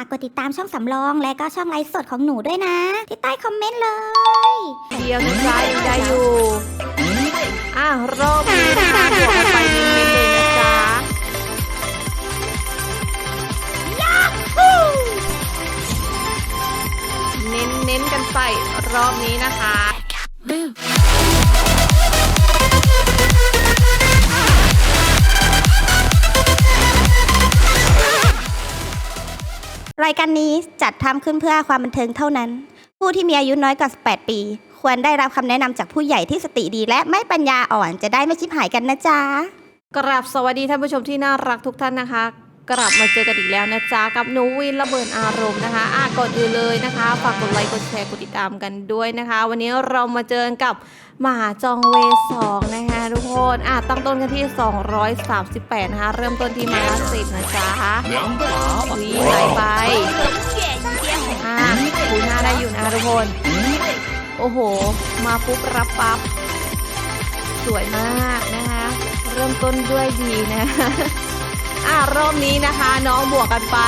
ากกดติดตามช่องสำรอง และก็ช่องไลฟ์สดของหนูด้วยนะ ที่ใต้คอมเมนต์เลย เดียวนะจ๊ะยังได้อยู่อะรอบนี้นะคะบวกกันไปเน้นๆเลยนะจ๊ะเน้นเน้นๆกันไปรอบนี้นะคะ รายการนี้จัดทำขึ้นเพื่อความบันเทิงเท่านั้น ผู้ที่มีอายุน้อยกว่า 18 ปี ควรได้รับคำแนะนำจากผู้ใหญ่ที่สติดีและไม่ปัญญาอ่อนจะได้ไม่ชิบหายกันนะจ๊ะ กราบสวัสดีท่านผู้ชมที่น่ารักทุกท่านนะคะ กลับมาเจอกันอีกแล้วนะจ๊ะ กับหนูวินระเบิดอารมณ์นะคะอะก่อนอื่นเลยนะคะ ฝากกดไลค์กดแชร์กดติดตามกันด้วยนะคะ วันนี้เรามาเจอกันกับหมาจองเวสองนะคะทุกคนอะตั้งต้นกันที่ 238 นะคะ เริ่มต้นที่มาละสิบนะจ๊ะวีไหลไปอะคูณห้าได้อยู่นะคะทุกคน โอ้โห มาปุ๊บรับปั๊บสวยมากนะคะ เริ่มต้นด้วยดีนะ อะรอบนี้นะคะ น้องบวกกันไป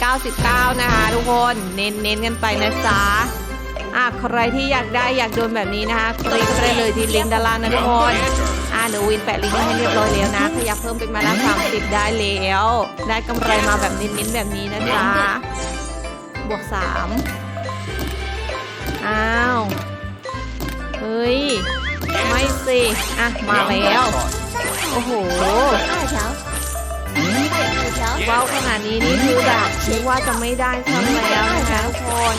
1,099 นะคะ ทุกคนเน้นเน้นกันไปนะจ๊ะอะใครที่อยากได้อยากโดนแบบนี้นะคะคลิกไปได้เลยที่ลิงก์ด้านล่างนะทุกคนอะเดี๋ยววินแปะลิงก์ให้เรียบร้อยแล้วนะขยับเพิ่มเป็นมาละ30ได้แล้ว ได้กำไรมาแบบเน้นๆแบบนี้นะจ๊ะบวก3อ้าวเฮ้ยไม่สิอะมาแล้วโอ้โห ว้าวขนาดนี้นี่คือแบบคิดว่าจะไม่ได้ซ้ำแล้วนะคะทุกคน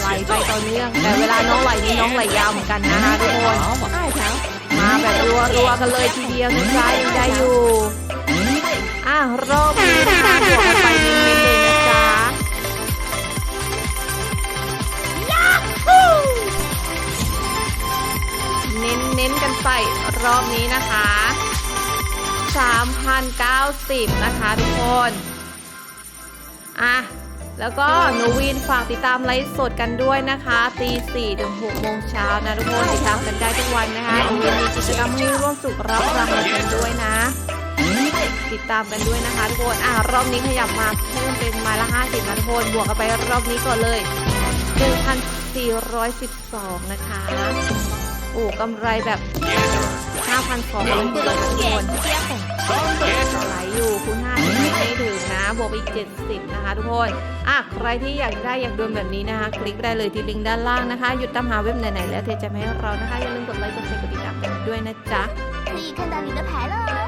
ไหลไปต่อเนื่อง แต่เวลาน้องไหลนี่น้องไหลยาวเหมือนกันนะคะทุกคนมาแบบรัวรัวๆกันเลยทีเดียวนะจ๊ะยังได้อยู่อะรอบนี้นะคะบวกกันไปเน้นๆเลยนะจ๊ะเน้นๆกันไปรอบนี้นะคะ 3,090 นะคะทุกคน อะ แล้วก็หนูวินฝากติดตามไลฟ์สดกันด้วยนะคะตี4ถึง6โมงเช้านะทุกคนติดตามกันได้ทุกวันนะคะหนูวินมีกิจกรรมให้ร่วมสุขรับรางวัลกันด้วยนะ ติดตามกันด้วยนะคะทุกคนอะรอบนี้ขยับมาเพิ่มเป็นไมาละ50นะทุกคนบวกกันไปรอบนี้ก่อนเลย1,412นะคะโอ้กำไรแบบาพันฟองเลยทุกคนไหลอยู่คุณห้าไม่ถึงนะบวกอีก 70 นะคะทุกคนอะใครที่อยากได้อยากดูแบบนี้นะคะ คลิกได้เลยที่ลิงก์ด้านล่างนะคะ หยุดตามหาเว็บไหนๆแล้วเทจะไม่ให้เรานะคะ อย่าลืมกดไลค์กดแชร์กดติดตามด้วยนะจ๊ะนี่ขั้นตอนนี้ก็แพ้เลย